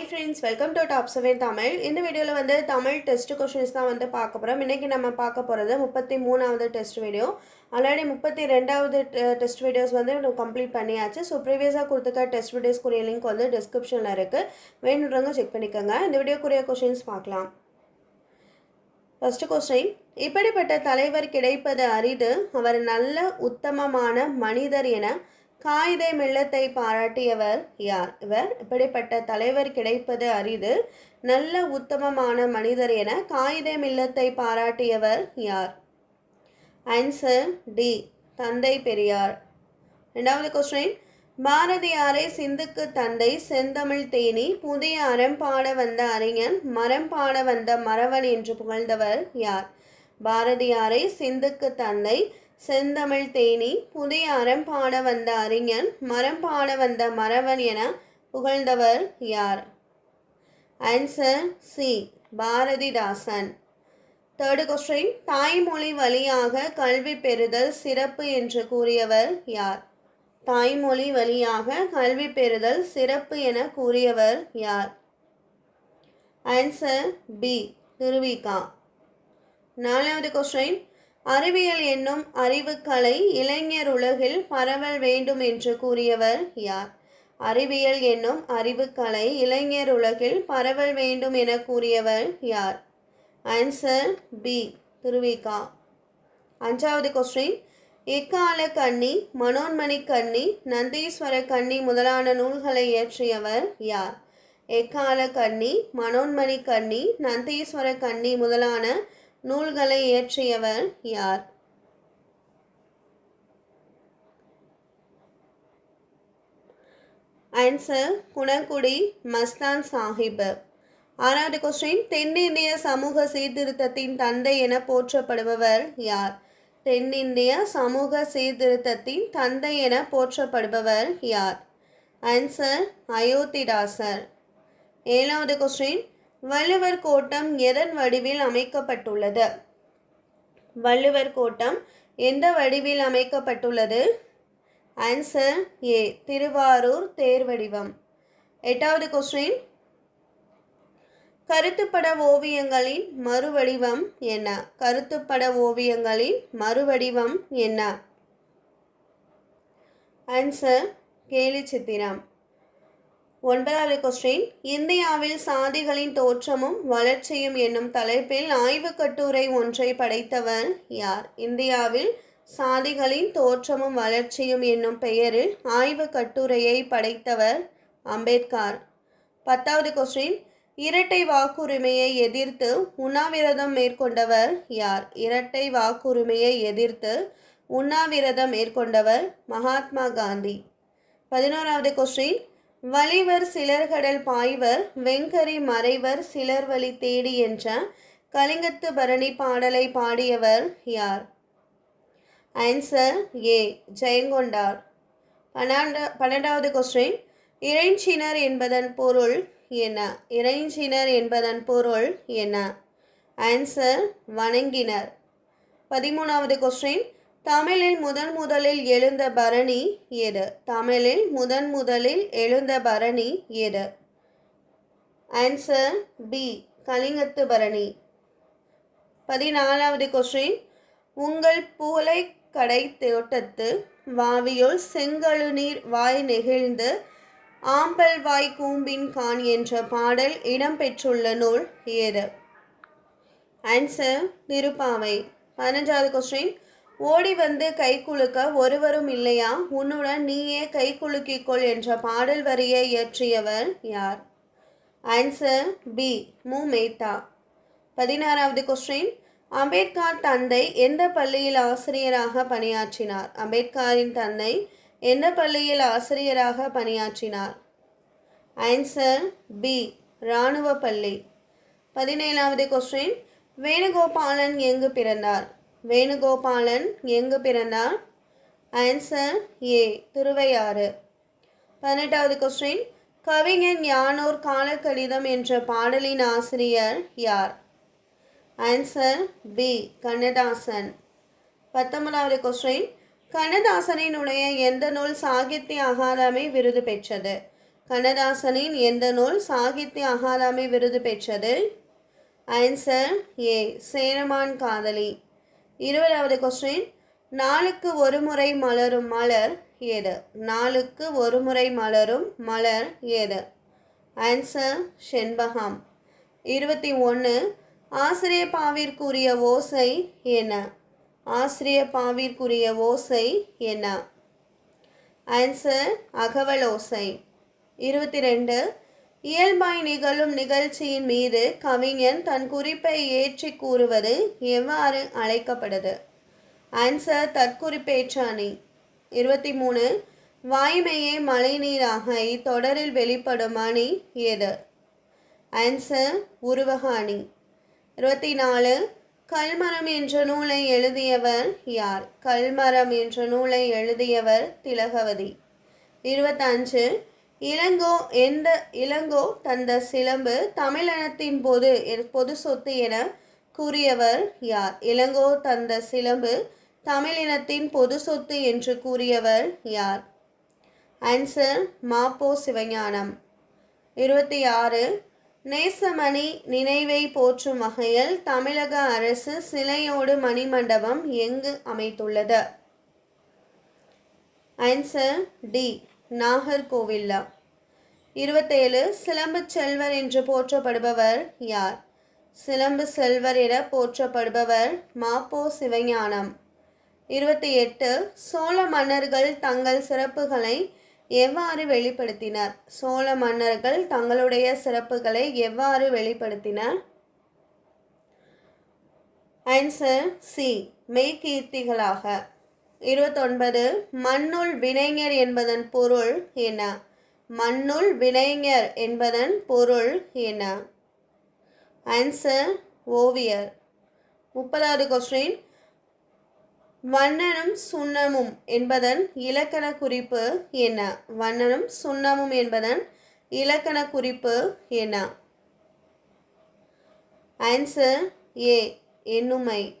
Friends welcome to top seven Tamil இந்த வீடியோவில் வந்து தமிழ் டெஸ்ட் கொஷின்ஸ் தான் வந்து பார்க்க போகிறோம் இன்றைக்கி நம்ம பார்க்க போகிறது முப்பத்தி மூணாவது டெஸ்ட் வீடியோ ஆல்ரெடி முப்பத்தி ரெண்டாவது டெஸ்ட் வீடியோஸ் வந்து கம்ப்ளீட் பண்ணியாச்சு. ஸோ ப்ரீவியஸாக கொடுத்துக்க டெஸ்ட் வீடியோஸ்க்குரிய லிங்க் வந்து டிஸ்கிரிப்ஷனில் இருக்குது வேணுன்றவங்க செக் பண்ணிக்கோங்க. இந்த வீடியோக்குரிய கொஷின்ஸ் பார்க்கலாம். ஃபர்ஸ்ட் கொஸ்டின் இப்படிப்பட்ட தலைவர் கிடைப்பது அரிது. அவர் நல்ல உத்தமமான மனிதர் என காயிதே மில்லத்தை பாராட்டியவர் யார்? இவர் இப்படிப்பட்ட தலைவர் கிடைப்பது அரிது. நல்ல உத்தமமான மனிதர் என காயிதே மில்லத்தை பாராட்டியவர் யார்? ஆன்சர் டி தந்தை பெரியார். ரெண்டாவது கொஸ்டின் பாரதியாரை சிந்துக்கு தந்தை செந்தமிழ் தேனி புதிய அறம் பாட வந்த அறிஞன் மரம் பாட வந்த மறவன் என்று புகழ்ந்தவர் யார்? பாரதியாரை சிந்துக்கு தந்தை செந்தமிழ் தேனி புதிய அறம் பாட வந்த அறிஞன் மரம் பாட வந்த மறவன் என புகழ்ந்தவர் யார்? Answer C Bharathidasan. Third question தாய்மொழி வழியாக கல்வி பெறுதல் சிறப்பு என்று கூறியவர் யார்? தாய்மொழி வழியாக கல்வி பெறுதல் சிறப்பு என கூறியவர் யார்? ஆன்சர் பி திருவிகா நாலாவது கொஸ்டின் அறிவியல் என்னும் அறிவுக்கலை இளைஞர் உலகில் பரவல் வேண்டும் என்று கூறியவர் யார்? அறிவியல் என்னும் அறிவுக்கலை இளைஞர் உலகில் பரவல் வேண்டும் என கூறியவர் யார்? Answer B Thiruvika. அஞ்சாவது கொஸ்டின் எக்கால கண்ணி மனோன்மணி கண்ணி நந்தீஸ்வர கண்ணி முதலான நூல்களை இயற்றியவர் யார்? எக்கால கண்ணி மனோன்மணி கண்ணி நந்தீஸ்வர கண்ணி முதலான நூல்களை இயற்றியவர் யார்? ஆன்சர் குணக்குடி மஸ்தான் சாஹிப். ஆறாவது கொஸ்டின் தென்னிந்திய சமூக சீர்திருத்தத்தின் தந்தை என போற்றப்படுபவர் யார்? தென்னிந்திய சமூக சீர்திருத்தத்தின் தந்தை என போற்றப்படுபவர் யார்? ஆன்சர் அயோத்திதாசர். ஏழாவது கொஸ்டின் வள்ளுவர் கோட்டம் எதன் வடிவில் அமைக்கப்பட்டுள்ளது? வள்ளுவர் கோட்டம் எந்த வடிவில் அமைக்கப்பட்டுள்ளது? ஆன்சர் ஏ திருவாரூர் தேர் வடிவம் எட்டாவது கொஸ்டின் கருத்துப்பட ஓவியங்களின் மறுவடிவம் என்ன? கருத்துப்பட ஓவியங்களின் மறுவடிவம் என்ன? ஆன்சர் கேலி சித்திரம் ஒன்பதாவது கொஸ்டின் இந்தியாவில் சாதிகளின் தோற்றமும் வளர்ச்சியும் என்னும் தலைப்பில் ஆய்வு கட்டுரை ஒன்றை படைத்தவர் யார்? இந்தியாவில் சாதிகளின் தோற்றமும் வளர்ச்சியும் என்னும் பெயரில் ஆய்வு கட்டுரையை படைத்தவர் அம்பேத்கர். பத்தாவது கொஸ்டின் இரட்டை வாக்குரிமையை எதிர்த்து உண்ணாவிரதம் மேற்கொண்டவர் யார்? இரட்டை வாக்குரிமையை எதிர்த்து உண்ணாவிரதம் மேற்கொண்டவர் மகாத்மா காந்தி. பதினோராவது கொஸ்டின் வலிவர் சிலர்கடல் பாய்வர் வெங்கரி மறைவர் சிலர் வழி தேடி என்ற கலிங்கத்து பரணி பாடலை பாடியவர் யார்? Answer A Jayankondar. பன்னெண்டு பன்னெண்டாவது கொஸ்டின் இறைஞ்சினர் என்பதன் பொருள் என்ன? இறைஞ்சினர் என்பதன் பொருள் என்ன? ஆன்சர் வணங்கினர். பதிமூணாவது கொஸ்டின் தமிழில் முதன் முதலில் எழுந்த பரணி எது? தமிழில் முதன் முதலில் எழுந்த பரணி எது? ஆன்சர் பி கலிங்கத்து பரணி. பதினாலாவது கொஸ்டின் உங்கள் பூலை கடை தோட்டத்து வாவியுள் செங்கழு நீர் வாய் நெகிழ்ந்து ஆம்பல் வாய் கூம்பின் கான் என்ற பாடல் இடம்பெற்றுள்ள நூல் ஏது ஆன்சர் திருப்பாவை. பதினஞ்சாவது கொஸ்டின் ஓடி வந்து கை குலுக்க ஒருவரும் இல்லையா? உன்னுடன் நீயே கை குலுக்கிக்கொள் என்ற பாடல் வரியை இயற்றியவர் யார்? ஆன்சர் பி மு. மேத்தா. பதினாறாவது கொஸ்டின் அம்பேத்கர் தந்தை எந்த பள்ளியில் ஆசிரியராக பணியாற்றினார்? அம்பேத்கரின் தந்தை எந்த பள்ளியில் ஆசிரியராக பணியாற்றினார்? ஆன்சர் பி இராணுவ பள்ளி. பதினேழாவது கொஸ்டின் வேணுகோபாலன் எங்கு பிறந்தார்? வேணுகோபாலன் எங்கு பிறந்தார்? Answer A Thiruvaiyaru. பதினெட்டாவது கொஸ்டின் கவிஞன் யானோர் காலக்கடிதம் என்ற பாடலின் ஆசிரியர் யார்? Answer B Kannadasan. பத்தொன்பதாவது கொஸ்டின் கண்ணதாசனினுடைய எந்த நூல் சாகித்ய அகாதமி விருது பெற்றது? கண்ணதாசனின் எந்த நூல் சாகித்ய அகாதமி விருது பெற்றது? ஆன்சர் ஏ சேரமான் காதலி. இருபதாவது கொஸ்டின் நாளுக்கு ஒரு முறை மலரும் மலர் ஏது? நாளுக்கு ஒரு முறை மலரும் மலர் ஏது? ஆன்சர் செண்பகம். இருபத்தி ஒன்று ஆசிரிய பாவிற்குரிய ஓசை என்ன? ஆசிரிய பாவிற்குரிய ஓசை என்ன? ஆன்சர் அகவல் ஓசை. இருபத்தி ரெண்டு இயல்பாய் நிகழும் நிகழ்ச்சியின் மீது கவிஞன் தன் குறிப்பை ஏற்றி கூறுவது எவ்வாறு அழைக்கப்படுது ஆன்சர் தற்குறிப்பேற்றாணி இருபத்தி மூணு. வாய்மையே மழைநீராக இத்தொடரில் வெளிப்படும் அணி எது? ஆன்சர் உருவக அணி. இருபத்தி நாலு. கல்மரம் என்ற நூலை எழுதியவர் யார்? கல்மரம் என்ற நூலை எழுதியவர் திலகவதி. இருபத்தஞ்சு. இளங்கோ எந்த இளங்கோ தந்த சிலம்பு தமிழினத்தின் பொது பொது சொத்து என கூறியவர் யார்? இளங்கோ தந்த சிலம்பு தமிழினத்தின் பொது சொத்து என்று கூறியவர் யார்? ஆன்சர் மாப்போ சிவஞானம். இருபத்தி ஆறு. நேசமணி நினைவை போற்றும் வகையில் தமிழக அரசு சிலையோடு மணிமண்டபம் எங்கு அமைத்துள்ளது? ஆன்சர் டி நாகர்கோவில்லா. இருபத்தேழு சிலம்பு செல்வர் என்று போற்றப்படுபவர் யார்? சிலம்பு செல்வர் என போற்றப்படுபவர் மாப்போ சிவஞானம். இருபத்தி எட்டு சோழ மன்னர்கள் தங்கள் சிறப்புகளை எவ்வாறு வெளிப்படுத்தினர்? சோழ மன்னர்கள் தங்களுடைய சிறப்புகளை எவ்வாறு வெளிப்படுத்தினர்? ஆன்சர் சி மெய்கீர்த்திகளாக. இருபத்தொன்பது மண்ணுள் வினைஞர் என்பதன் பொருள் என்ன? மண்ணுள் வினைஞர் என்பதன் பொருள் என்ன? ஆன்சர் ஓவியர். முப்பதாவது கொஸ்டின் வண்ணனும் சுண்ணமும் என்பதன் இலக்கண குறிப்பு என்ன? வண்ணனும் சுண்ணமும் என்பதன் இலக்கண குறிப்பு என்ன? ஆன்சர் ஏ எண்ணுமை.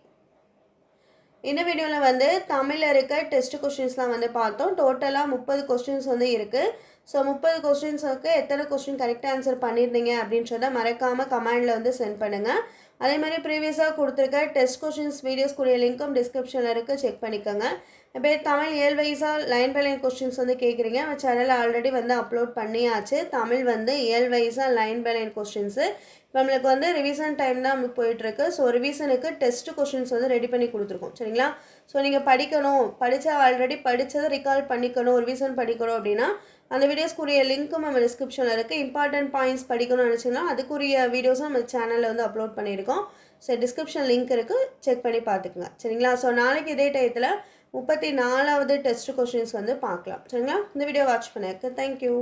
இந்த வீடியோவில் வந்து தமிழில் இருக்க டெஸ்ட் கொஸ்டின்ஸ்லாம் வந்து பார்த்தோம். டோட்டலாக முப்பது கொஸ்டின்ஸ் வந்து இருக்குது ஸோ முப்பது கொஸ்டின்ஸுக்கு எத்தனை கொஸ்டின் கரெக்டாக ஆன்சர் பண்ணியிருந்தீங்க அப்படின்றத மறக்காமல் கமெண்டில் வந்து சென்ட் பண்ணுங்கள் அதே மாதிரி ப்ரீவியஸாக கொடுத்துருக்க டெஸ்ட் கொஷின்ஸ் வீடியோஸ் கூடிய லிங்க்கும் டிஸ்கிரிப்ஷனில் இருக்குது செக் பண்ணிக்கோங்க. இப்போ தமிழ் ஏழு வைஸாக லைன் பை லைன் கொஸ்டின்ஸ் வந்து கேட்குறீங்க நம்ம சேனலில் ஆல்ரெடி வந்து அப்லோட் பண்ணியாச்சு. தமிழ் வந்து ஏழு வைஸாக லைன் பை லைன் கொஸ்டின்ஸு இப்போ நம்மளுக்கு வந்து ரிவிஷன் டைம் தான் நம்மளுக்கு போயிட்டுருக்கு. ஸோ ரிவிஷனுக்கு டெஸ்ட் கொஷின்ஸ் வந்து ரெடி பண்ணி கொடுத்துருக்கோம். சரிங்களா? ஸோ நீங்கள் படிக்கணும். படித்தா ஆல்ரெடி படித்ததை ரிகால் பண்ணிக்கணும் ரிவிஷன் படிக்கணும் அப்படின்னா அந்த வீடியோஸ்க்குரிய லிங்க்கும் நம்ம டிஸ்கிரிப்ஷனில் இருக்குது இம்பார்ட்டன்ட் பாயிண்ட்ஸ் படிக்கணும்னு நினச்சிங்கன்னா அதுக்குரிய வீடியோஸும் நம்ம சேனலில் வந்து அப்லோட் பண்ணியிருக்கோம். ஸோ டிஸ்கிரிப்ஷன் லிங்க் இருக்குது செக் பண்ணி பார்த்துக்குங்க. சரிங்களா? ஸோ நாளைக்கு இதே டயத்தில் முப்பத்தி நாலாவது டெஸ்ட் கொஷின்ஸ் வந்து பார்க்கலாம். சரிங்களா? இந்த வீடியோ வாட்ச் பண்ணிருக்கு தேங்க்யூ